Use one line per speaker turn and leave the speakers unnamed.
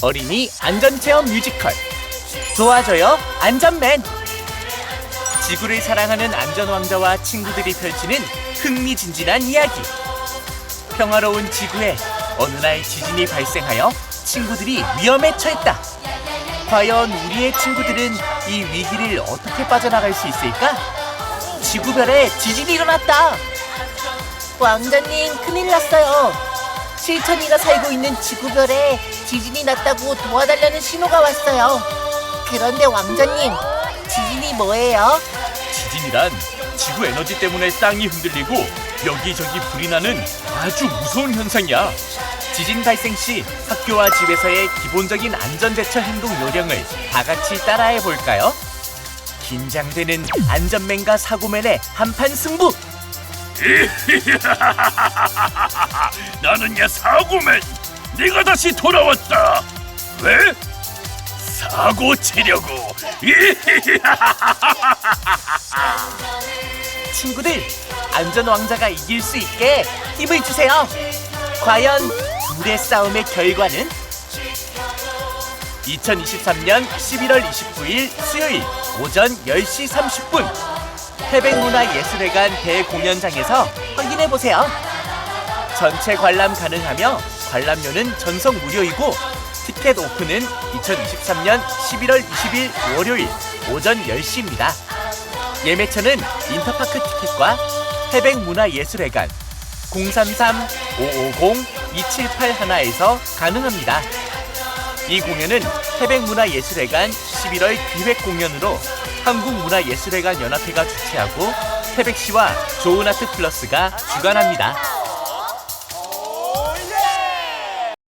어린이 안전체험 뮤지컬. 도와줘요 안전맨. 지구를 사랑하는 안전왕자와 친구들이 펼치는 흥미진진한 이야기. 평화로운 지구에 어느 날 지진이 발생하여 친구들이 위험에 처했다. 과연 우리의 친구들은 이 위기를 어떻게 빠져나갈 수 있을까? 지구별에 지진이 일어났다.
왕자님 큰일 났어요. 실천이가 살고 있는 지구별에 지진이 났다고 도와달라는 신호가 왔어요. 그런데 왕자님, 지진이 뭐예요?
지진이란 지구 에너지 때문에 땅이 흔들리고 여기저기 불이 나는 아주 무서운 현상이야. 지진 발생 시 학교와 집에서의 기본적인 안전 대처 행동 요령을 다 같이 따라해 볼까요? 긴장되는 안전맨과 사고맨의 한판 승부.
나는 야 사고맨 네가 다시 돌아왔다 왜? 사고 치려고
친구들, 안전 왕자가 이길 수 있게 힘을 주세요. 과연 둘의 싸움의 결과는 2023년 11월 29일 수요일 오전 10시 30분 태백문화예술회관 대공연장에서 확인해 보세요. 전체 관람 가능하며 관람료는 전석 무료이고 티켓 오픈은 2023년 11월 20일 월요일 오전 10시입니다. 예매처는 인터파크 티켓과 태백문화예술회관 033-550-2781에서 가능합니다. 이 공연은 태백문화예술회관 11월 기획 공연으로 한국문화예술회관 연합회가 주최하고 태백시와 좋은아트 플러스가 주관합니다.